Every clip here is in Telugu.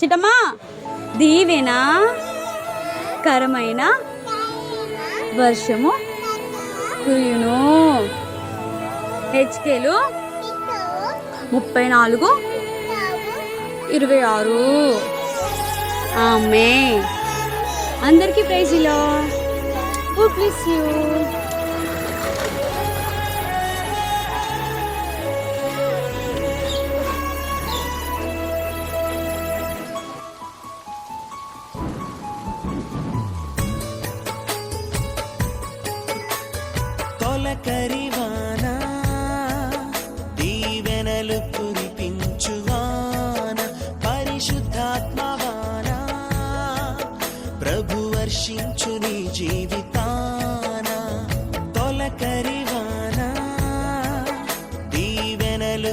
చిటమ్మా దీవెన కరమైన వర్షము కుయును. హెచ్కేలు ముప్పై నాలుగు ఇరవై ఆరు ఆమె. అందరికీ ప్రైజ్లో ఓ ప్లీజ్ యూ. తొలకరివాన దీవెనలు కురిపించువాన పరిశుద్ధాత్మవాన ప్రభు వర్షించు నీ జీవితాన. తొలకరివాన దీవెనలు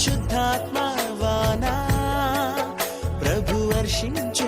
పరిశుద్ధాత్మ వానా ప్రభు వర్షించు